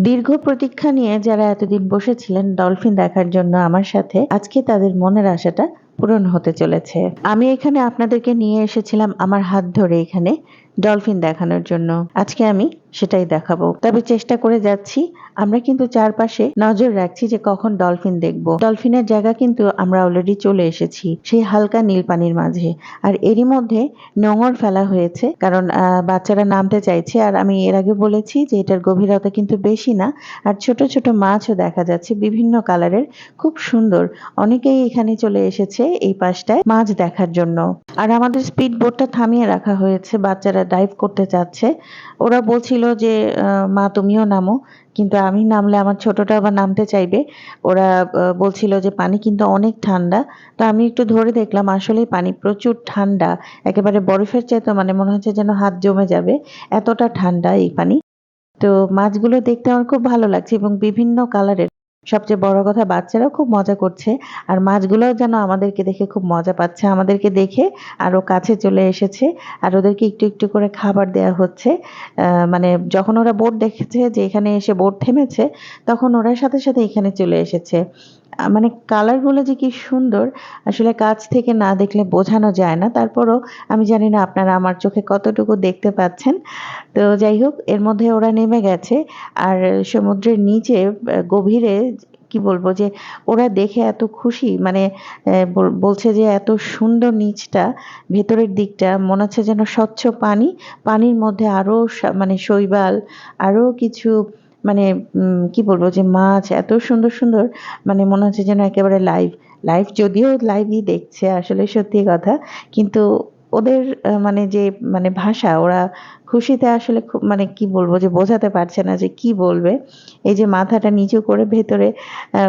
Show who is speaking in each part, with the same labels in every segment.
Speaker 1: দীর্ঘ প্রতীক্ষা নিয়ে যারা এতদিন বসেছিলেন ডলফিন দেখার জন্য আমার সাথে, আজকে তাদের মনের আশাটা পূরণ হতে চলেছে। আমি এখানে আপনাদেরকে নিয়ে এসেছিলাম আমার হাত ধরে এখানে ডলফিন দেখানোর জন্য। আজকে আমি সেটাই দেখাবো। তবে চেষ্টা করে যাচ্ছি। আমরা কিন্তু চারপাশে নজর রাখছি যে কখন ডলফিন দেখব। ডলফিনের জায়গা কিন্তু আমরা অলরেডি চলে এসেছি, সেই হালকা নীল পানির মাঝে। আর এরই মধ্যে নোঙর ফেলা হয়েছে, কারণ বাচ্চারা নামতে চাইছে। আর আমি এর আগে বলেছি যে এটার গভীরতা কিন্তু বেশি না। আর ছোট ছোট মাছও দেখা যাচ্ছে বিভিন্ন কালারের খুব সুন্দর। অনেকেই এখানে চলে এসেছে। এই পাশটায় মাছ দেখার জন্য। আর আমাদের স্পিড বোটটা থামিয়ে রাখা হয়েছে, বাচ্চারা ডাইভ করতে চাচ্ছে। ওরা বলছিল যে মা, তুমিও নামো। কিন্তু আমি নামলে আমার ছোটটা আবার নামতে চাইবে। ওরা বলছিল যে, পানি কিন্তু অনেক ঠান্ডা। তো আমি একটু ধরে দেখলাম, আসলেই পানি প্রচুর ঠান্ডা। একেবারে বরফের চাইতে মানে মনে হচ্ছে যেন হাত জমে যাবে। এতটা ঠান্ডা এই পানি। তো মাছগুলো দেখতে আমার খুব ভালো লাগছে এবং বিভিন্ন কালারের সবচেয়ে বড় কথা, বাচ্চারাও খুব মজা করছে আর মাছগুলোও যেন আমাদেরকে দেখে খুব মজা পাচ্ছে। আমাদেরকে দেখে আরও কাছে চলে এসেছে আর ওদেরকে একটু একটু করে খাবার দেওয়া হচ্ছে। মানে যখন ওরা বোট দেখেছে যে এখানে এসে বোট থেমেছে, তখন ওরা সাথে সাথে এখানে চলে এসেছে। মানে কালারগুলো যে কি সুন্দর, আসলে কাছ থেকে না দেখলে বোঝানো যায় না। তারপরও আমি জানি না আপনারা আমার চোখে কতটুকু দেখতে পাচ্ছেন। তো যাই হোক, এর মধ্যে ওরা নেমে গেছে। আর সমুদ্রের নিচে গভীরে কি বলব যে ওরা দেখে এত খুশি মানে বলছে যে এত সুন্দর নিচটা, ভেতরের দিকটা, মনে হচ্ছে যেন স্বচ্ছ পানি। পানির মধ্যে আরও সা- মানে শৈবাল, আরও কিছু মানে কি বলব যে মাছ এত সুন্দর সুন্দর মানে মনে হচ্ছে যেন একেবারে লাইভ লাইভ যদিও লাইভই দেখছে আসলে সত্যি কথা, কিন্তু ওদের মানে যে মানে ভাষা ওরা খুশিতে আসলে খুব মানে কি বলব যে বোঝাতে পারছে না যে কি বলবে। এই যে মাথাটা নিচু করে ভেতরে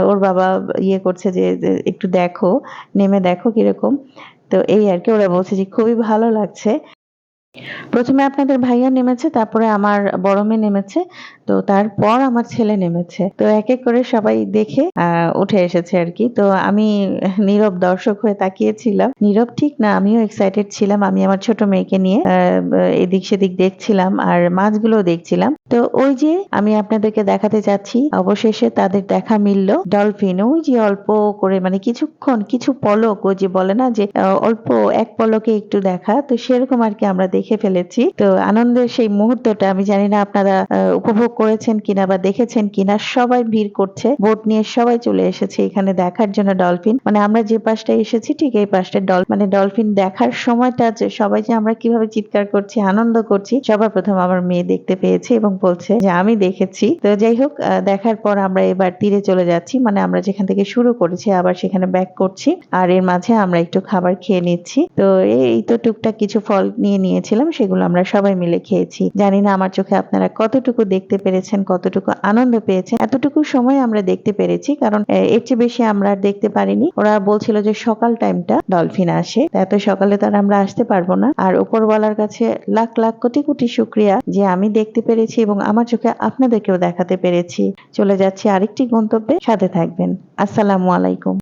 Speaker 1: ওর বাবা ইয়ে করছে যে একটু দেখো, নেমে দেখো কীরকম। তো এই আর কি, ওরা বলছে যে খুবই ভালো লাগছে। প্রথমে আপনাদের ভাইয়া নেমেছে, তারপরে আমার বড় মেয়ে নেমেছে, তো তারপর আমার ছেলে নেমেছে। তো এক এক করে সবাই দেখে উঠে এসেছে আর কি। তো আমি নীরব দর্শক হয়ে তাকিয়েছিলাম। নীরব ঠিক না, আমিও এক্সাইটেড ছিলাম। আমি আমার ছোট মেয়েকে নিয়ে এদিক সেদিক দেখছিলাম আর মাছগুলো দেখছিলাম। তো ওই যে আমি আপনাদেরকে দেখাতে চাচ্ছি অবশেষে তাদের দেখা মিলল। ডলফিন, ওই যে অল্প করে মানে কিছুক্ষণ, কিছু পলক, ওই যে বলে না যে অল্প এক পলকে একটু দেখা। তো সেরকম আর কি আমরা দেখে ফেলেছি। তো আনন্দের সেই মুহূর্তটা, আমি জানি না আপনারা উপভোগ করেছেন কিনা বা দেখেছেন কিনা, সবাই ভিড় করছে। বোট নিয়ে সবাই চলে এসেছে এখানে দেখার জন্য ডলফিন। মানে আমরা যে পাশটা এসেছি, ঠিক এই পাশটা ডল মানে ডলফিন দেখার সময়টা যে সবাই যে আমরা কীভাবে চিৎকার করছি, আনন্দ করছি, সবার প্রথম আমার মেয়ে দেখতে পেয়েছে এবং বলছে যে, আমি দেখেছি। তো যাই হোক দেখার পর আমরা এবার তীরে চলে যাচ্ছি। মানে আমরা যেখান থেকে শুরু করেছি, আবার সেখানে ব্যাক করছি। আর এর মাঝে আমরা একটু খাবার খেয়ে নিচ্ছি। তো এই তো টুকটাক কিছু ফল নিয়ে নিয়েছিলাম সেগুলো আমরা সবাই মিলে খেয়েছি। জানি না আমার চোখে আপনারা কতটুকু দেখতে পেরেছেন, কতটুকু আনন্দ পেয়েছেন, এতটুকু সময় আমরা দেখতে পেরেছি, কারণ এর চেয়ে বেশি আমরা দেখতে পারিনি। ওরা বলছিল যে সকাল টাইমটা ডলফিন আসে এত সকালে তো আর আমরা আসতে পারব না। আর উপরওয়ালার কাছে লাখ লাখ কোটি কোটি শুক্রিয়া যে আমি দেখতে পেরেছি এবং আমার চোখে আপনাদেরকেও দেখাতে পেরেছি। চলে যাচ্ছি আরেকটি গন্তব্যে, সাথে থাকবেন। আসসালামু আলাইকুম।